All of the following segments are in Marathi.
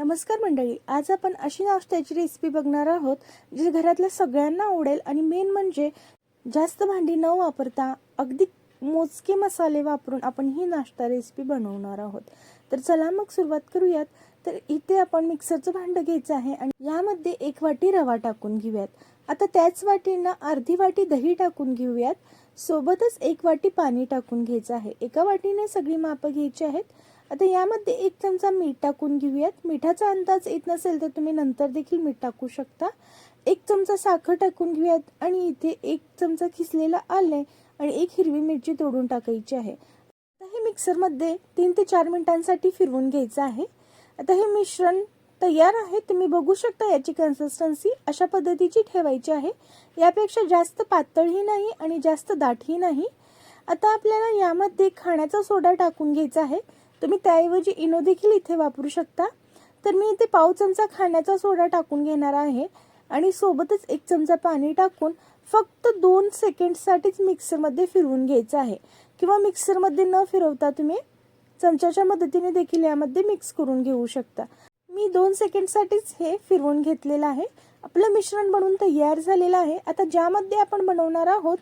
नमस्कार मंडळी आज आपण अशी नाश्त्याची रेसिपी बघणार आहोत जी घरातल्या सगळ्यांना आवडेल आणि मेन म्हणजे जास्त भांडी न वापरता अगदी मोजके मसाले वापरून आपण ही नाश्ता रेसिपी बनवणार आहोत. तर चला मग सुरुवात करूयात. तर इथे आपण मिक्सरचं भांडं घ्यायचं आहे आणि यामध्ये एक वाटी रवा टाकून घेऊयात. आता त्याच वाटीनं अर्धी वाटी दही टाकून घेऊयात. सोबतच एक वाटी पाणी टाकून घ्यायचं आहे. एका वाटीने सगळी मापं घ्यायची आहेत. आता यामध्ये एक चमचा मीठ टाकून घेऊयात. मिठाचा अंदाज येत नसेल तर तुम्ही नंतर देखील मीठ टाकू शकता. एक चमचा साखर टाकून घेऊयात आणि इथे एक चमचा खिसलेला आले आणि एक हिरवी मिरची तोडून टाकायची आहे. आता हे मिक्सरमध्ये तीन ते चार मिनिटांसाठी फिरवून घ्यायचं आहे. आता हे मिश्रण तयार आहे. तुम्ही बघू शकता याची कन्सिस्टन्सी अशा पद्धतीची ठेवायची आहे. यापेक्षा जास्त पातळही नाही आणि जास्त दाटही नाही. आता आपल्याला यामध्ये खाण्याचा सोडा टाकून घ्यायचा आहे. तुम्ही त्याऐवजी इनो देखील इथे वापरू शकता. तर मी इथे पाव चमचा खाण्याचा सोडा टाकून घेणार आहे. आणि सोबतच एक चमचा पाणी टाकून फक्त दोन सेकंडसाठीच मिक्सरमध्ये फिरवून घ्यायचं आहे. किंवा मिक्सरमध्ये न फिरवता तुम्ही चमच्याच्या मदतीने देखील यामध्ये मिक्स करून घेऊ शकता. मी दोन सेकंडसाठीच हे फिरवून घेतलेलं आहे. आपलं मिश्रण बनवून तयार झालेलं आहे. आता ज्यामध्ये आपण बनवणार आहोत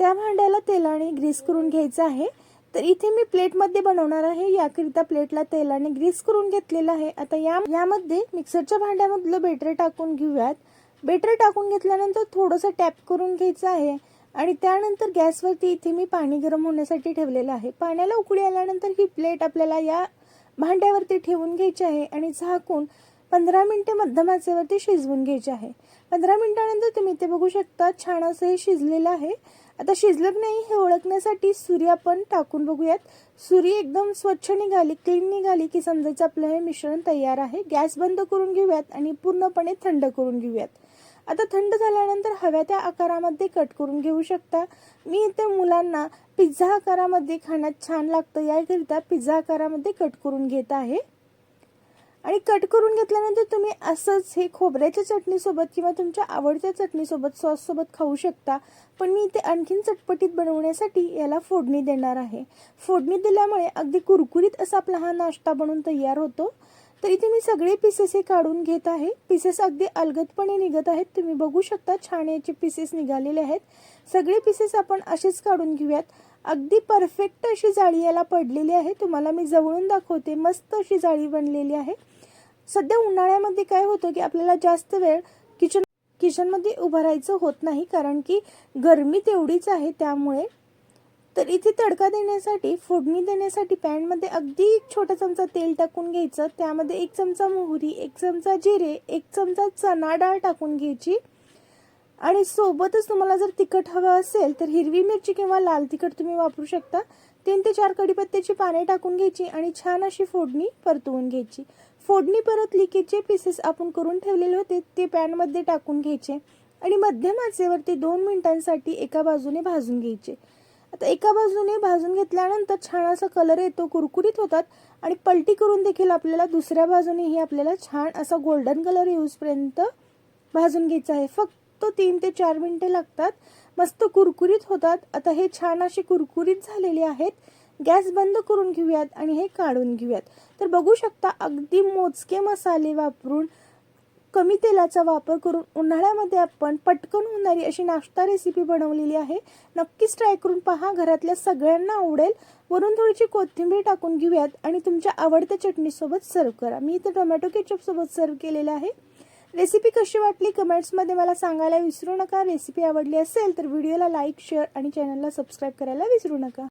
त्या भांड्याला तेलाने ग्रीस करून घ्यायचं आहे. तर इथे मी प्लेटमध्ये बनवणार आहे. याकरिता प्लेटला तेलाने ग्रीस करून घेतलेलं आहे. आता या यामध्ये मिक्सरच्या भांड्यामधलं बेटर टाकून घेऊयात. बेटर टाकून घेतल्यानंतर थोडंसं टॅप करून घ्यायचं आहे. आणि त्यानंतर गॅसवरती इथे मी पाणी गरम होण्यासाठी ठेवलेलं आहे. पाण्याला उकळी आल्यानंतर ही प्लेट आपल्याला या भांड्यावरती ठेवून घ्यायची आहे आणि झाकून पंधरा मिनटे मध्यम आचेवरती शिजवून घ्यायचे आहे. पंधरा मिनटानंतर तुम्ही ते बघू शकता छान असं हे शिजलेलं आहे. आता शिजलं की नाही हे ओळखण्यासाठी सुरी आपण टाकून बघूयात. सुरी एकदम स्वच्छ निघाली क्लीन निघाली की समजायचं आपलं हे मिश्रण तयार आहे. गॅस बंद करून घेऊयात आणि पूर्णपणे थंड करून घेऊयात. आता थंड झाल्यानंतर हव्या त्या आकारामध्ये कट करून घेऊ शकता. मी इथे मुलांना पिझ्झा आकारामध्ये खाण्यात छान लागतं याकरिता पिझ्झा आकारामध्ये कट करून घेत आहे. आणि कट करून घेतल्यानंतर तुम्ही असंच हे खोबऱ्याच्या चटणीसोबत किंवा तुमच्या आवडत्या चटणीसोबत सॉससोबत खाऊ शकता. पण मी इथे आणखीन चटपटीत बनवण्यासाठी याला फोडणी देणार आहे. फोडणी दिल्यामुळे अगदी कुरकुरीत असा आपला हा नाश्ता बनून तयार होतो. तर इथे मी सगळे पीसेस हे काढून घेत आहे. पीसेस अगदी अलगदपणे निघत आहेत. तुम्ही बघू शकता छान याचे पीसेस निघालेले आहेत. सगळे पीसेस आपण असेच काढून घेऊयात. अगदी परफेक्ट अशी जाळी याला पडलेली आहे. तुम्हाला मी जवळून दाखवते. मस्त अशी जाळी बनलेली आहे. सध्या उन्हाळ्यामध्ये काय होतं की आपल्याला जास्त वेळ किचन किचनमध्ये उभं राहायचं होत नाही. कारण की गरमी तेवढीच आहे. त्यामुळे तर इथे तडका देण्यासाठी फोडणी देण्यासाठी पॅनमध्ये अगदी एक छोटा चमचा तेल टाकून घ्यायचं. त्यामध्ये एक चमचा मोहरी एक चमचा जिरे एक चमचा चणा डाळ टाकून घ्यायची. आणि सोबतच तुम्हाला जर तिखट हवं असेल तर हिरवी मिरची किंवा लाल तिखट तुम्ही वापरू शकता. तीन ते चार कडीपत्त्याची पाने टाकून घ्यायची आणि छान अशी फोडणी परतवून घ्यायची. फोडणी परत लिकेचे पीसेस आपण करून ठेवलेले होते ते पॅनमध्ये टाकून घ्यायचे. आणि मध्यम आचेवरती दोन मिनिटांसाठी एका बाजूने भाजून घ्यायचे. आता एका बाजूने भाजून घेतल्यानंतर छान असा कलर येतो कुरकुरीत होतात आणि पलटी करून देखील आपल्याला दुसऱ्या बाजूनेही आपल्याला छान असा गोल्डन कलर येऊसपर्यंत भाजून घ्यायचा आहे. फक्त तीन ते चार मिनटे लागतात. मस्त कुरकुरीत होतात. आता हे छान असे कुरकुरीत झालेले आहेत. गॅस बंद करून घेऊयात आणि हे काढून घेऊयात. तर बघू शकता अगदी मोजके मसाले वापरून कमी तेलाचा वापर करून उन्हाळ्यामध्ये आपण पटकन होणारी अशी नाश्ता रेसिपी बनवलेली आहे. नक्कीच ट्राय करून पहा. घरातल्या सगळ्यांना आवडेल. वरून थोडीशी कोथिंबीर टाकून घेऊयात आणि तुमच्या आवडत्या चटणीसोबत सर्व करा. मी इथे टोमॅटो केचपसोबत सर्व केलेलं आहे. रेसिपी कशी वाटली? कमेंट्समध्ये मला सांगायला विसरू नका. रेसिपी आवडली असेल तर व्हिडिओला लाईक शेअर आणि चॅनलला सबस्क्राईब करायला विसरू नका.